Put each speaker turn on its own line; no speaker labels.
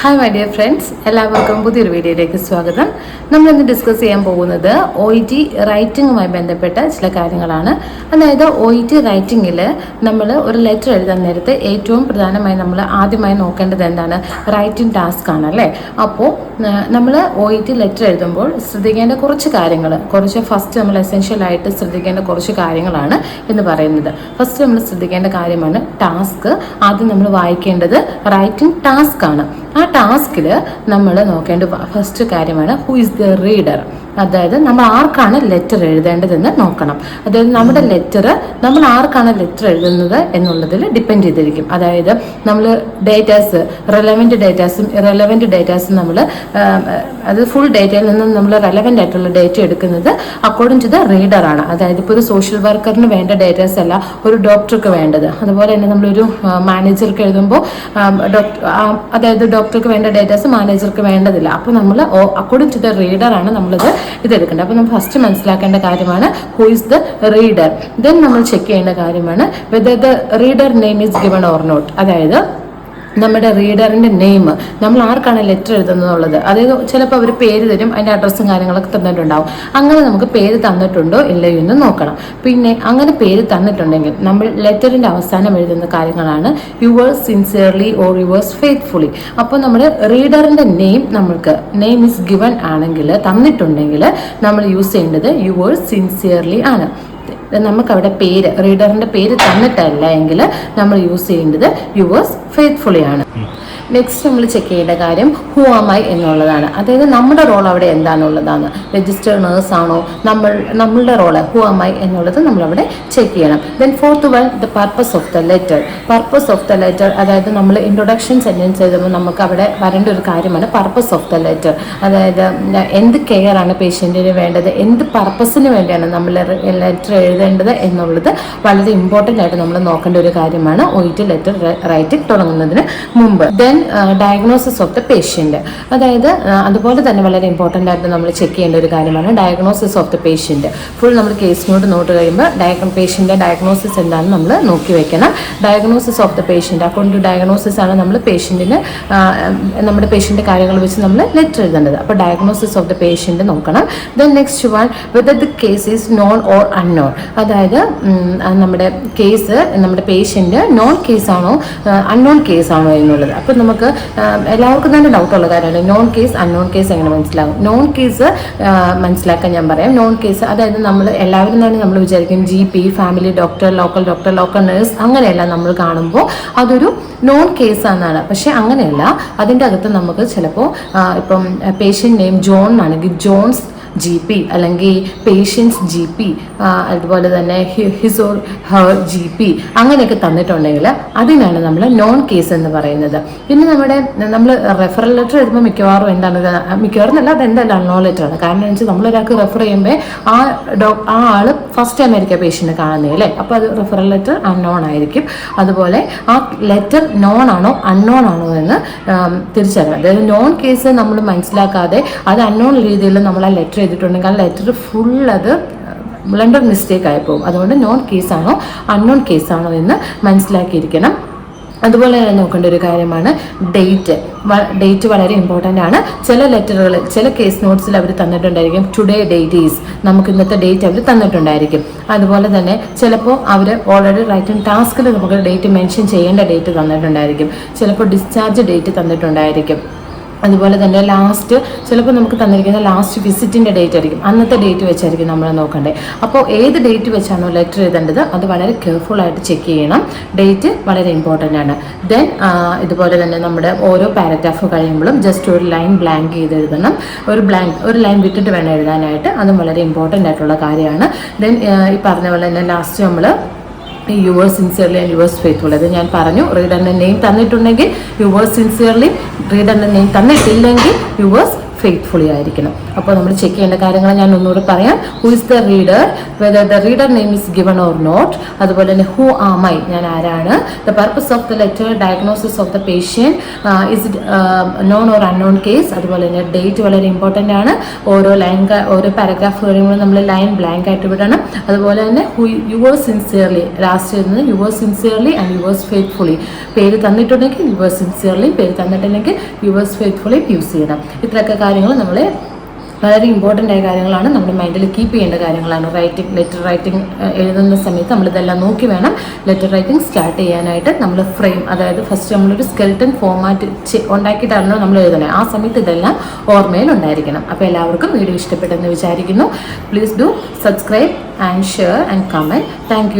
Hi my dear friends എല്ലാവർക്കും പുതിയൊരു വീഡിയോയിലേക്ക് സ്വാഗതം. നമ്മൾ ഇന്ന് ഡിസ്കസ് ചെയ്യാൻ പോകുന്നത് ഒ ടി റൈറ്റിങ്ങുമായി ബന്ധപ്പെട്ട ചില കാര്യങ്ങളാണ്. അതായത് ഒ ടി റൈറ്റിങ്ങിൽ നമ്മൾ ഒരു ലെറ്റർ എഴുതാൻ നേരത്തെ ഏറ്റവും പ്രധാനമായി നമ്മൾ ആദ്യമായി നോക്കേണ്ടത് എന്താണ്? റൈറ്റിംഗ് ടാസ്ക് ആണ് അല്ലേ? അപ്പോൾ നമ്മൾ ഒ ടി ലെറ്റർ എഴുതുമ്പോൾ ശ്രദ്ധിക്കേണ്ട കുറച്ച് കാര്യങ്ങൾ കുറച്ച് ഫസ്റ്റ് നമ്മൾ എസെൻഷ്യൽ ആയിട്ട് ശ്രദ്ധിക്കേണ്ട കുറച്ച് കാര്യങ്ങളാണ് എന്ന് പറയുന്നത്. ഫസ്റ്റ് നമ്മൾ ശ്രദ്ധിക്കേണ്ട കാര്യമാണ് ടാസ്ക് ആദ്യം നമ്മൾ വായിക്കേണ്ടത് റൈറ്റിംഗ് ടാസ്ക് ആണ്. ആ ടാസ്കിൽ നമ്മൾ നോക്കേണ്ട ഫസ്റ്റ് കാര്യമാണ് ഹു ഇസ് ദ റീഡർ അതായത് നമ്മൾ ആർക്കാണ് ലെറ്റർ എഴുതേണ്ടതെന്ന് നോക്കണം. അതായത് നമ്മുടെ ലെറ്റർ നമ്മൾ ആർക്കാണ് ലെറ്റർ എഴുതുന്നത് എന്നുള്ളതിൽ ഡിപ്പെൻഡ് ചെയ്തിരിക്കും. അതായത് നമ്മൾ ഡേറ്റാസ് റെലവെന്റ് ഡേറ്റാസും ഇറലവെന്റ് ഡേറ്റാസും നമ്മൾ അത് ഫുൾ ഡേറ്റയിൽ നിന്ന് നമ്മൾ റെലവെന്റ് ആയിട്ടുള്ള ഡേറ്റ എടുക്കുന്നത് അക്കോർഡിംഗ് ടു ദ ആണ്. അതായത് ഇപ്പോൾ ഒരു സോഷ്യൽ വർക്കറിന് വേണ്ട ഡേറ്റാസ് അല്ല ഒരു ഡോക്ടർക്ക് വേണ്ടത്. അതുപോലെ തന്നെ നമ്മളൊരു മാനേജർക്ക് എഴുതുമ്പോൾ ഡോക്ടർ അതായത് ഡോക്ടർക്ക് വേണ്ട ഡേറ്റാസ് മാനേജർക്ക് വേണ്ടതില്ല. അപ്പോൾ നമ്മൾ അക്കോർഡിംഗ് ടു ദ ആണ് നമ്മളിത് ഇതെടുക്കേണ്ടത്. അപ്പോൾ നമ്മൾ ഫസ്റ്റ് മനസ്സിലാക്കേണ്ട കാര്യമാണ് who is the reader then നമ്മൾ ചെക്ക് ചെയ്യേണ്ട കാര്യമാണ് whether the reader name is given or not അതായത് നമ്മുടെ റീഡറിന്റെ നെയിം. നമ്മൾ ആർക്കാണ് ലെറ്റർ എഴുതുന്നതുള്ളത് അതായത് ചിലപ്പോൾ അവർ പേര് തരും അതിന്റെ അഡ്രസ്സും കാര്യങ്ങളൊക്കെ തന്നിട്ടുണ്ടാവും. അങ്ങനെ നമുക്ക് പേര് തന്നിട്ടുണ്ടോ ഇല്ലയോ എന്ന് നോക്കണം. പിന്നെ അങ്ങനെ പേര് തന്നിട്ടുണ്ടെങ്കിൽ നമ്മൾ ലെറ്ററിന്റെ അവസാനം എഴുതുന്ന കാര്യങ്ങളാണ് yours sincerely or yours faithfully. അപ്പോൾ നമ്മൾ റീഡറിന്റെ നെയിം നമ്മൾക്ക് നെയിം ഇസ് ഗിവൺ ആണെങ്കിൽ തന്നിട്ടുണ്ടെങ്കിൽ നമ്മൾ യൂസ് ചെയ്യേണ്ടത് യുവേഴ്സ് സിൻസിയർലി ആണ്. നമുക്കവിടെ പേര് റീഡറിന്റെ പേര് തന്നിട്ടല്ല എങ്കിൽ നമ്മൾ യൂസ് ചെയ്യേണ്ടത് യുവേഴ്സ് ഫെയ്ത്ത്ഫുള്ളി ആണ്. നെക്സ്റ്റ് നമ്മൾ ചെക്ക് ചെയ്യേണ്ട കാര്യം ഹു ആം ഐ എന്നുള്ളതാണ്. അതായത് നമ്മുടെ റോൾ അവിടെ എന്താണെന്നുള്ളതാണ് രജിസ്റ്റേർഡ് നേഴ്സ് ആണോ? നമ്മൾ നമ്മളുടെ റോൾ ഹു ആം ഐ എന്നുള്ളത് നമ്മളവിടെ ചെക്ക് ചെയ്യണം. Then fourth one the purpose of the letter purpose of the letter അതായത് നമ്മൾ ഇൻട്രൊഡക്ഷൻ സെന്റൻസ് എഴുതുമ്പോൾ നമുക്ക് അവിടെ വരേണ്ട ഒരു കാര്യമാണ് പർപ്പസ് ഓഫ് ദ ലെറ്റർ അതായത് എന്ത് കെയർ ആണ് പേഷ്യന്റിന് വേണ്ടത്? എന്ത് പർപ്പസിന് വേണ്ടിയാണ് നമ്മൾ ലെറ്റർ എഴുതേണ്ടത് എന്നുള്ളത് വളരെ ഇമ്പോർട്ടന്റ് ആയിട്ട് നമ്മൾ നോക്കേണ്ട ഒരു കാര്യമാണ്. ഒയിറ്റ് ലെറ്റർ റൈറ്റിംഗ് തുടങ്ങുന്നതിന് മുമ്പ്. Then diagnosis of the patient അതായത് അതുപോലെ തന്നെ വളരെ ഇമ്പോർട്ടന്റ് ആയിട്ട് നമ്മൾ ചെക്ക് ചെയ്യേണ്ട ഒരു കാര്യമാണ് diagnosis of the patient full നമ്മൾ കേസ് നോട്ട് നോട്ട് കഴിയുമ്പോൾ ഡയഗ്നോ പേഷ്യന്റെ ഡയഗ്നോസിസ് എന്താണെന്ന് നമ്മൾ നോക്കി വെക്കണം. Diagnosis of the patient according to diagnosis ആണ് നമ്മൾ പേഷ്യന്റിന് നമ്മുടെ പേഷ്യന്റെ കാര്യങ്ങൾ വെച്ച് നമ്മൾ ലെറ്റർ എഴുതേണ്ടത്. അപ്പോൾ ഡയഗ്നോസിസ് ഓഫ് ദ പേഷ്യന്റ് നോക്കണം. Then next one whether the case is known or unknown അതായത് നമ്മുടെ കേസ് നമ്മുടെ പേഷ്യന്റ് നോൺ കേസാണോ അൺനോൺ കേസാണോ എന്നുള്ളത്. അപ്പോൾ നമുക്ക് എല്ലാവർക്കും തന്നെ ഡൗട്ടുള്ള കാര്യമല്ലേ? നോൺ കേസ് അൺനോൺ കേസ് എങ്ങനെ മനസ്സിലാകും നോൺ കേസ് മനസ്സിലാക്കാൻ ഞാൻ പറയാം. നോൺ കേസ് അതായത് നമ്മൾ എല്ലാവരും തന്നെ നമ്മൾ വിചാരിക്കും G P family doctor local doctor local nurse അങ്ങനെയല്ല നമ്മൾ കാണുമ്പോൾ അതൊരു നോൺ കേസ് കേസാണെന്നാണ് പക്ഷേ അങ്ങനെയല്ല. അതിന്റെ അകത്ത് നമുക്ക് ചിലപ്പോൾ ഇപ്പം പേഷ്യന്റ് നെയിം ജോൺ ആണെങ്കിൽ ജോൺസ് ജി പി അല്ലെങ്കിൽ പേഷ്യൻസ് ജി പി അതുപോലെ തന്നെ his or her G P അങ്ങനെയൊക്കെ തന്നിട്ടുണ്ടെങ്കിൽ അതിനാണ് നമ്മൾ നോൺ കേസ് എന്ന് പറയുന്നത്. പിന്നെ നമ്മുടെ നമ്മൾ റെഫറൽ ലെറ്റർ എഴുതുമ്പോൾ മിക്കവാറും എന്താണ് മിക്കവാറും അല്ല അത് എന്തായാലും അൺനോൺ ലെറ്റർ ആണ്. കാരണം എന്ന് വെച്ചാൽ നമ്മളൊരാൾക്ക് റെഫർ ചെയ്യുമ്പോൾ ആ ഡോ ആ ആൾ ഫസ്റ്റ് ടൈം ആയിരിക്കും പേഷ്യന്റ് കാണുന്നത് അല്ലേ? അപ്പോൾ അത് റെഫറൽ ലെറ്റർ അൺനോൺ ആയിരിക്കും. അതുപോലെ ആ ലെറ്റർ നോൺ ആണോ അൺനോൺ ആണോ എന്ന് തിരിച്ചറിയാം. തിരിച്ചറിയണം അതായത് നോൺ കേസ് നമ്മൾ മനസ്സിലാക്കാതെ അത് അൺനോൺ രീതിയിൽ നമ്മൾ ആ ലെറ്റർ ചെയ്തിട്ടുണ്ടെങ്കിൽ ആ ലെറ്റർ ഫുൾ അത് ബ്ലണ്ടർ മിസ്റ്റേക്ക് ആയി പോകും. അതുകൊണ്ട് നോൺ കേസാണോ അൺനോൺ കേസാണോ എന്ന് മനസ്സിലാക്കിയിരിക്കണം. അതുപോലെ തന്നെ നോക്കേണ്ട ഒരു കാര്യമാണ് ഡേറ്റ് ഡേറ്റ് വളരെ ഇമ്പോർട്ടന്റ് ആണ്. ചില ലെറ്ററുകൾ ചില കേസ് നോട്ട്സിൽ അവർ തന്നിട്ടുണ്ടായിരിക്കും ടുഡേ ഡേറ്റ് ഈസ് നമുക്ക് ഇന്നത്തെ ഡേറ്റ് അവർ തന്നിട്ടുണ്ടായിരിക്കും. അതുപോലെ തന്നെ ചിലപ്പോൾ അവർ ഓൾറെഡി റൈറ്റിംഗ് ടാസ്കിൽ നമുക്ക് ഡേറ്റ് മെൻഷൻ ചെയ്യേണ്ട ഡേറ്റ് തന്നിട്ടുണ്ടായിരിക്കും. ചിലപ്പോൾ ഡിസ്ചാർജ് ഡേറ്റ് തന്നിട്ടുണ്ടായിരിക്കും. അതുപോലെ തന്നെ ലാസ്റ്റ് ചിലപ്പോൾ നമുക്ക് തന്നിരിക്കുന്ന ലാസ്റ്റ് വിസിറ്റിന്റെ ഡേറ്റ് ആയിരിക്കും. അന്നത്തെ ഡേറ്റ് വെച്ചായിരിക്കും നമ്മൾ നോക്കേണ്ടത് അപ്പോൾ ഏത് ഡേറ്റ് വെച്ചാണോ ലെറ്റർ എഴുതേണ്ടത് അത് വളരെ കെയർഫുൾ ആയിട്ട് ചെക്ക് ചെയ്യണം. ഡേറ്റ് വളരെ ഇമ്പോർട്ടന്റ് ആണ്. ദെൻ ഇതുപോലെ തന്നെ നമ്മുടെ ഓരോ പാരഗ്രാഫ് കഴിയുമ്പോഴും ജസ്റ്റ് ഒരു ലൈൻ ബ്ലാങ്ക് ചെയ്ത് എഴുതണം. ഒരു ബ്ലാങ്ക് ഒരു ലൈൻ വിട്ടിട്ട് വേണം എഴുതാനായിട്ട്. അതും വളരെ ഇമ്പോർട്ടന്റ് ആയിട്ടുള്ള കാര്യമാണ്. ദെൻ ഈ പറഞ്ഞ പോലെ തന്നെ ലാസ്റ്റ് നമ്മൾ yours sincerely and yours faithful അത് ഞാൻ പറഞ്ഞു റീഡറിന്റെ നെയിം തന്നിട്ടുണ്ടെങ്കിൽ യുവേഴ്സ് സിൻസിയർലി റീഡറിന്റെ നെയിം തന്നിട്ടില്ലെങ്കിൽ യുവേഴ്സ് ഫെയ്ത്ത്ഫുള്ളി ആയിരിക്കണം. അപ്പോൾ നമ്മൾ ചെക്ക് ചെയ്യേണ്ട കാര്യങ്ങൾ ഞാൻ ഒന്നുകൂടെ പറയാം. Who is the reader whether the reader name is given or not അതുപോലെ തന്നെ ഹു ആ മൈ ഞാൻ ആരാണ്? The purpose of the letter diagnosis of the patient is known or unknown case അതുപോലെ തന്നെ ഡേറ്റ് വളരെ ഇമ്പോർട്ടന്റ് ആണ്. ഓരോ line ഓരോ പാരഗ്രാഫ് കഴിയുമ്പോൾ നമ്മൾ ലൈൻ ബ്ലാങ്ക് ആയിട്ട് വിടണം. അതുപോലെ തന്നെ ഹു യുവേഴ്സ് സിൻസിയർലി ലാസ്റ്റ് വരുന്നത് yours sincerely and yours faithfully പേര് തന്നിട്ടുണ്ടെങ്കിൽ യുവേഴ്സ് സിൻസിയർലി പേര് തന്നിട്ടുണ്ടെങ്കിൽ യുവേഴ്സ് ഫെയ്ത്ത്ഫുള്ളി യൂസ് ചെയ്യണം. ഇത്രയൊക്കെ കാര്യങ്ങൾ നമ്മൾ വളരെ ഇമ്പോർട്ടന്റ് ആയ കാര്യങ്ങളാണ് നമ്മുടെ മൈൻഡിൽ കീപ്പ് ചെയ്യേണ്ട കാര്യങ്ങളാണ്. റൈറ്റിംഗ് ലെറ്റർ റൈറ്റിംഗ് എഴുതുന്ന സമയത്ത് നമ്മളിതെല്ലാം നോക്കി വേണം ലെറ്റർ റൈറ്റിംഗ് സ്റ്റാർട്ട് ചെയ്യാനായിട്ട് നമ്മൾ ഫ്രെയിം അതായത് ഫസ്റ്റ് നമ്മളൊരു സ്കെൽട്ടൺ ഫോമാറ്റ് ഉണ്ടാക്കിയിട്ടാണല്ലോ നമ്മൾ എഴുതണേ ആ സമയത്ത് ഇതെല്ലാം ഓർമ്മയിൽ ഉണ്ടായിരിക്കണം. അപ്പോൾ എല്ലാവർക്കും വീഡിയോ ഇഷ്ടപ്പെട്ടെന്ന് വിചാരിക്കുന്നു. Please do subscribe and share and comment thank